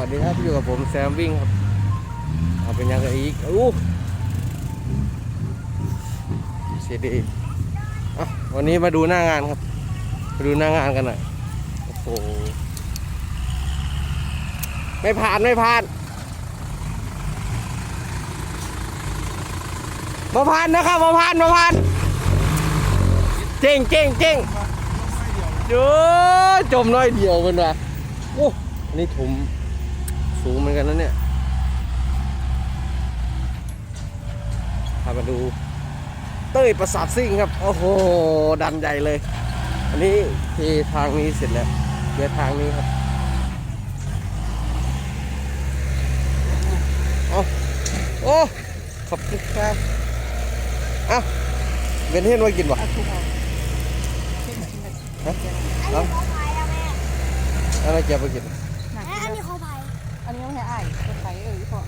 วัสดีครับอยู่กับผมแซมวิ่งครับเอาเป็นยังไงอีกอู้เสียดีวันนี้มาดูหน้างานครับมาดูหน้างานกันหน่อยโอ้โหไม่ผ่านไม่ผ่านมาผ่านนะครับมาผ่านมาผ่านเจ๊งเจ๊งเจ๊งเด้อจมน้อยเดียวกันว่ะโอ้อันนี้ถุม สูงเหมือนกันนะเนี่ยพามาดู เต้ยประสาทซิ่งครับ โอ้โห ดันใหญ่เลย อันนี้เททางนี้เสร็จแล้วเหลือทางนี้ครับเอาโอ้ขอบคุณครับเอ้าเบนเทนไว้กินบ่ากเอาขึ้นมาขึ้นมาฮะอันนี้เขาพายอะแม่อะไรเก็บไปกินอันนี้เขาพาย อันนี้ต้องให้อ้ายตัวไทยเออพ่อ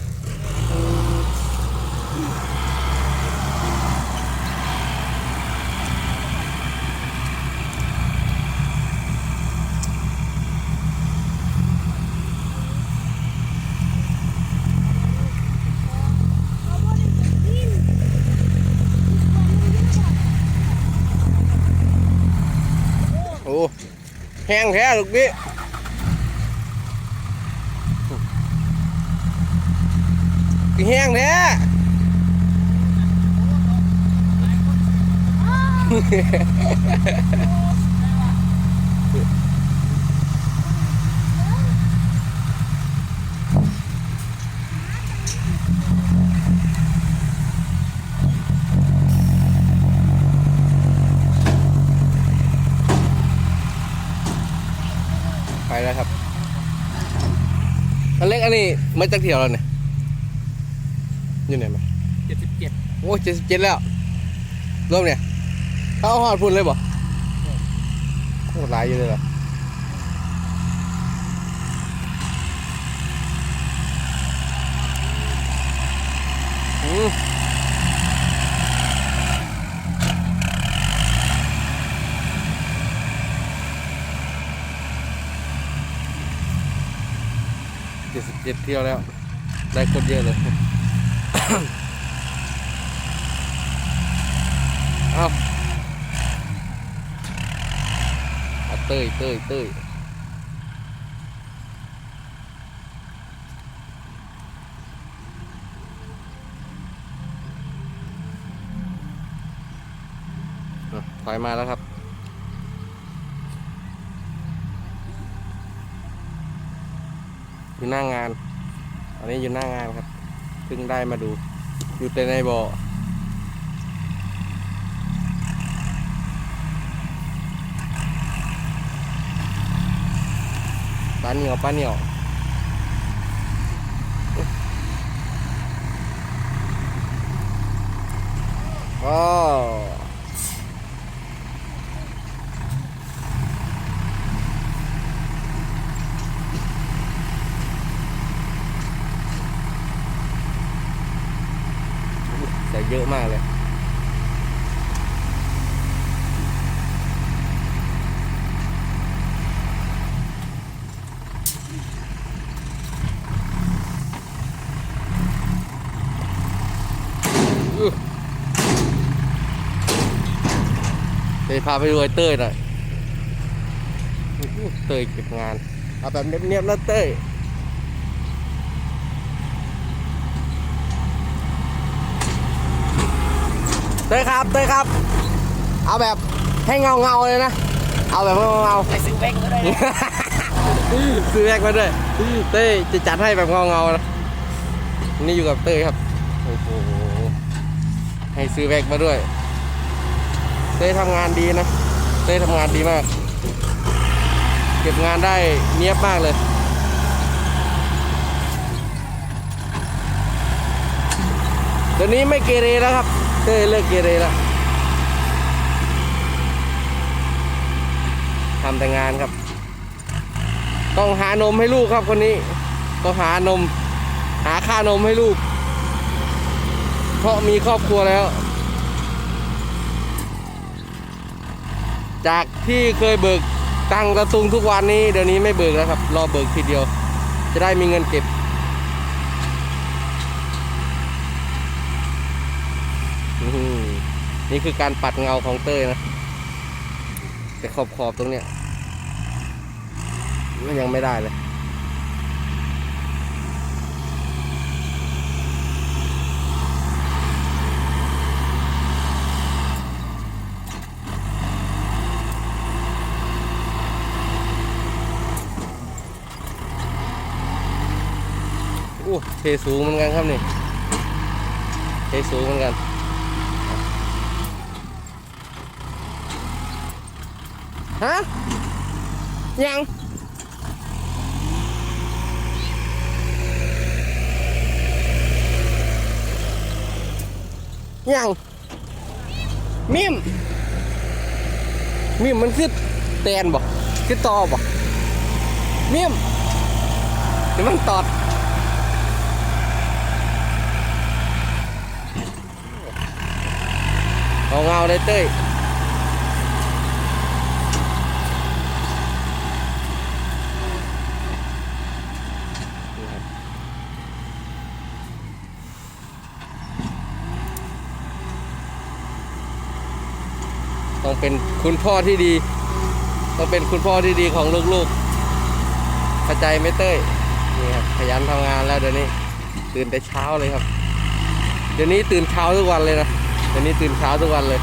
เขาบอกให้กินโอ้แห้งแท้ลูกพี่ คือแห้งแท้ไปแล้วครับอันเล็กอันนี้มาจากเที่ยวแล้วเนี่ย อยู่ไหนมาเจ็ดสิบเจ็ดโอ้เจ็ดสิบเจ็ดแล้วรวมเนี่ยเขาเอาหอดพุ่นเลยบ่โคตรหลายอยู่เลยเหรออืมเจ็ดสิบเจ็ดเที่ยวแล้ว ได้คนเยอะเลย เอาเอาเต้ยเต้ยเต้ยถอยมาแล้วครับอยู่หน้างาน อันนี้อยู่หน้างานครับ พิ่งได้มาดู อยู่แต่ในบ่อปลาเหนียวปลาเหนียวว้าวส่ เยอะมากเลยเดี๋ยวพาไปดูไอ้เต้ยหน่อยเต้ยเก็บงาน เอาแบบเนียบๆนะเต้ย เต้ยครับเต้ยครับ เอาแบบให้เงาเงาๆเลยนะ เอาแบบเงาเงาไปซื้อแบงก์ก็ได้ๆซื้อแรกมาด้วยเต้ยจะจัดให้แบบเงาเงาๆนะนี่อยู่กับเต้ยครับโอ้โหให้ซื้อแบกมาด้วย เต้ยทำงานดีนะ เต้ยทำงานดีมาก เก็บงานได้เนียบมากเลยเดี๋ยวนี้ไม่เกเรแล้วครับ เลิกเกเรล้วทำแต่งานครับ ต้องหานมให้ลูกครับคนนี้ ต้องหานม หาค่านมให้ลูก เพราะมีครอบครัวแล้ว จากที่เคยเบิกตังกระตุงทุกวันนี้เดี๋ยวนี้ไม่เบิกแล้วครับ รอเบิกทีเดียว จะได้มีเงินเก็บ อื้อหือ นี่คือการปัดเงาของเต้ยนะ แต่ขอบขอบๆตรงเนี้ยมันยังไม่ได้เลยโอ้เทสูงเหมือนกันครับนี่เทสูงเหมือนกัน ฮะยังยังมิมมิมมันคือแตนบ่คือตอบ่มิมเดี๋ยวมันตอดเอาเงาเลยเต้ย ต้องเป็นคุณพ่อที่ดี ต้องเป็นคุณพ่อที่ดีของลูกๆเข้าใจไหมเต้ยนี่ครับขยันทำงานแล้วเดี๋ยวนี้ ตื่นแต่เช้าเลยครับ เดี๋ยวนี้ตื่นเช้าทุกวันเลยนะเดี๋ยวนี้ตื่นเช้าทุกวันเลย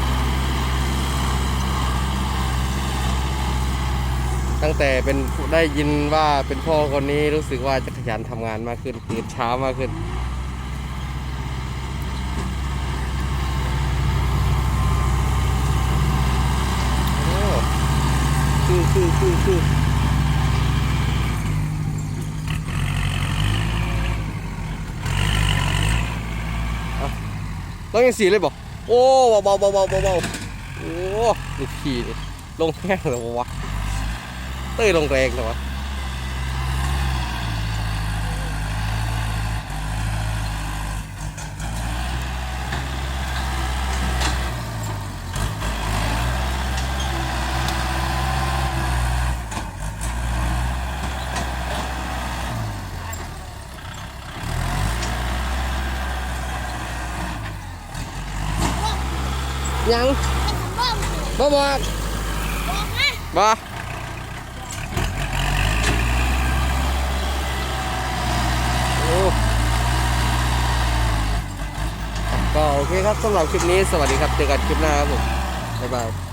ตั้งแต่เป็นได้ยินว่าเป็นพ่อคนนี้รู้สึกว่าจะขยันทำงานมากขึ้นตื่นเช้ามากขึ้น โอ้ คือคือคือต้องยังสีเลยบอกโอ้เบาเบาเบาเบาเบาโอ้นี่ขี่ลงแห้งเลยวะเต้ยลงแรงเลยวะ ยังเป็นของบ้องบ่บอกบอกนะบ่โอ้ก็โอเคครับสำหรับคลิปนี้สวัสดีครับเจอกันคลิปหน้าครับผมบ๊ายบาย